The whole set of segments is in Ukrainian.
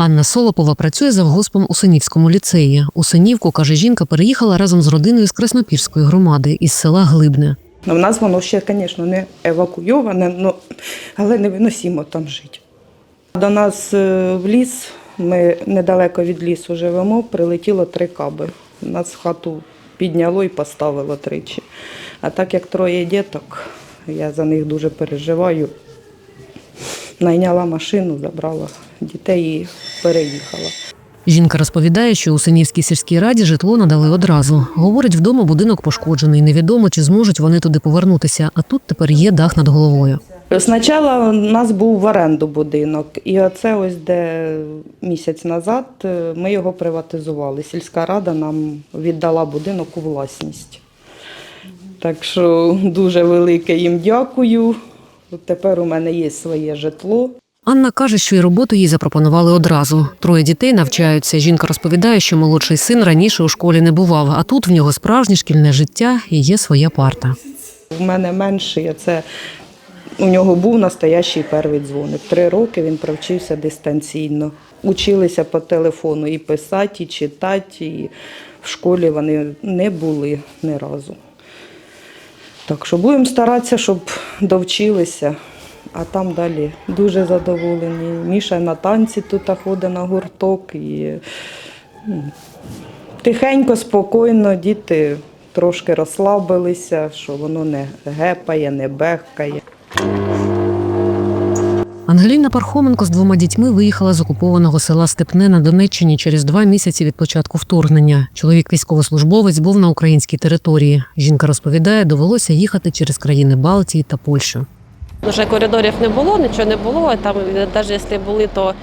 Анна Солопова працює завгоспом у Синівському ліцеї. У Синівку, каже жінка, переїхала разом з родиною з Краснопірської громади із села Глибне. Ну, в нас воно ще, звісно, не евакуйоване, ну, але невиносимо там жити. До нас е, в ліс, ми недалеко від лісу живемо, прилетіло три каби. Нас хату підняло і поставило тричі. А так як троє діток, я за них дуже переживаю. Найняла машину, забрала дітей і переїхала. Жінка розповідає, що у Синівській сільській раді житло надали одразу. Говорить, вдома будинок пошкоджений. Невідомо, чи зможуть вони туди повернутися. А тут тепер є дах над головою. Спочатку у нас був в оренду будинок, і оце ось де місяць назад е, ми його приватизували. Сільська рада нам віддала будинок у власність. Так що дуже велике їм дякую. От Тепер у мене є своє житло. Анна каже, що і роботу їй запропонували одразу. Троє дітей навчаються. Жінка розповідає, що молодший син раніше у школі не бував, а тут в нього справжнє шкільне життя і є своя парта. У мене менший, це у нього був настоящий перший дзвоник. Три роки він провчився дистанційно. Училися по телефону і писати, і читати, і в школі вони не були ні разу. Так що будемо старатися, щоб довчилися, а там далі дуже задоволені. Міша на танці тут ходить на гурток. І тихенько, спокійно, діти трошки розслабилися, що воно не гепає, не бехкає. Ангеліна Пархоменко з двома дітьми виїхала з окупованого села Степне на Донеччині через два місяці від початку вторгнення. Чоловік військовослужбовець був на українській території. Жінка розповідає, довелося їхати через країни Балтії та Польщу. Вже коридорів не було, нічого не було. Там навіть якщо були, то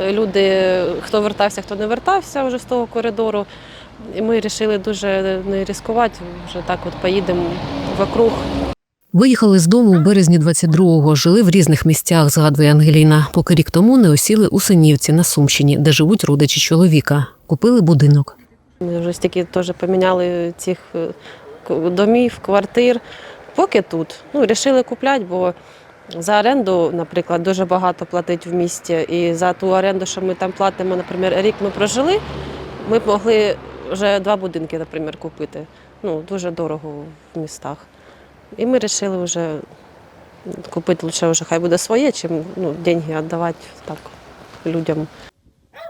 е, люди, хто вертався, хто не вертався вже з того коридору. І ми вирішили дуже не ризикувати, вже так от поїдемо вокруг. Виїхали з дому у березні 22-го, жили в різних місцях, згадує Ангеліна. Поки рік тому не осіли у Синівці на Сумщині, де живуть родичі чоловіка. Купили будинок. Ми вже стільки теж поміняли цих е, домів, квартир. Поки тут. Ну, вирішили купляти, бо за оренду, наприклад, дуже багато платить в місті. І за ту оренду, що ми там платимо, наприклад, рік ми прожили, ми б могли вже два будинки, наприклад, купити. Ну, дуже дорого в містах. І ми вирішили вже купити лише вже хай буде своє, чим ну, деньги віддавати так людям.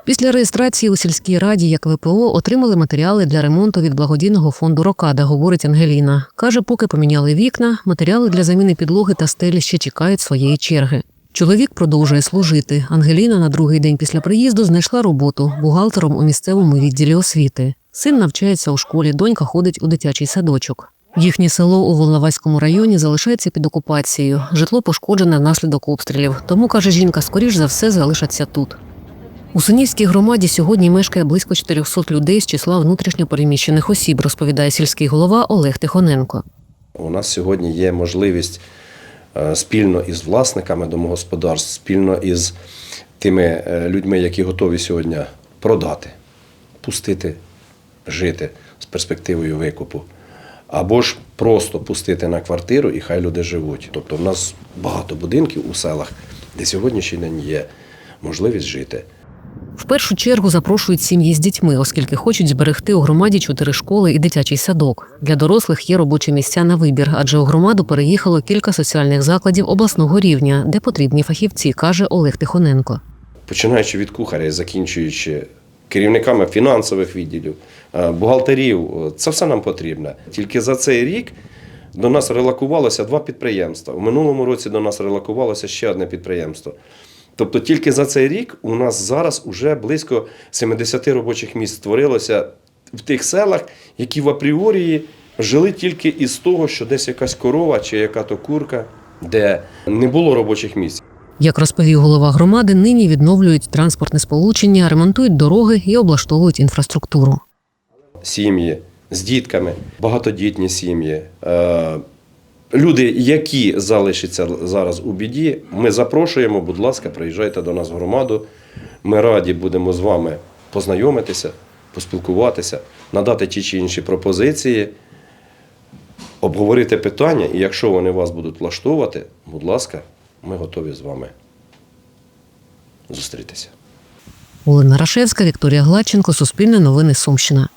Після реєстрації у сільській раді як ВПО отримали матеріали для ремонту від благодійного фонду Рокада, говорить Ангеліна. Каже, поки поміняли вікна, матеріали для заміни підлоги та стелі ще чекають своєї черги. Чоловік продовжує служити. Ангеліна на другий день після приїзду знайшла роботу бухгалтером у місцевому відділі освіти. Син навчається у школі, донька ходить у дитячий садочок. Їхнє село у Волноваському районі залишається під окупацією. Житло пошкоджене внаслідок обстрілів. Тому каже жінка, скоріш за все залишаться тут. У Синівській громаді сьогодні мешкає близько 400 людей з числа внутрішньопереміщених осіб, розповідає сільський голова Олег Тихоненко. У нас сьогодні є можливість е, спільно із власниками домогосподарств, спільно із тими е, людьми, які готові сьогодні продати, пустити, жити з перспективою викупу. Або ж просто пустити на квартиру і хай люди живуть. Тобто в нас багато будинків у селах, де сьогоднішній день є можливість жити. В першу чергу запрошують сім'ї з дітьми, оскільки хочуть зберегти у громаді чотири школи і дитячий садок. Для дорослих є робочі місця на вибір, адже у громаду переїхало кілька соціальних закладів обласного рівня, де потрібні фахівці, каже Олег Тихоненко. починаючи від кухаря і закінчуючи керівниками фінансових відділів, е, бухгалтерів, е, це все нам потрібно. Тільки за цей рік до нас релокувалося два підприємства. У минулому році до нас релокувалося ще одне підприємство. Тобто тільки за цей рік у нас зараз уже близько 70 робочих місць створилося в тих селах, які в апріорії жили тільки із того, що десь якась корова чи яка-то курка, де не було робочих місць. Як розповів голова громади, нині відновлюють транспортне сполучення, ремонтують дороги і облаштовують інфраструктуру. сім'ї з дітками, багатодітні сім'ї. Е, Люди, які залишаться зараз у біді, ми запрошуємо, будь ласка, приїжджайте до нас в громаду. Ми раді будемо з вами познайомитися, поспілкуватися, надати ті чи інші пропозиції, обговорити питання, і якщо вони вас будуть влаштовувати, будь ласка, ми готові з вами зустрітися. Олена Рашевська, Вікторія Гладченко, Суспільне новини Сумщина.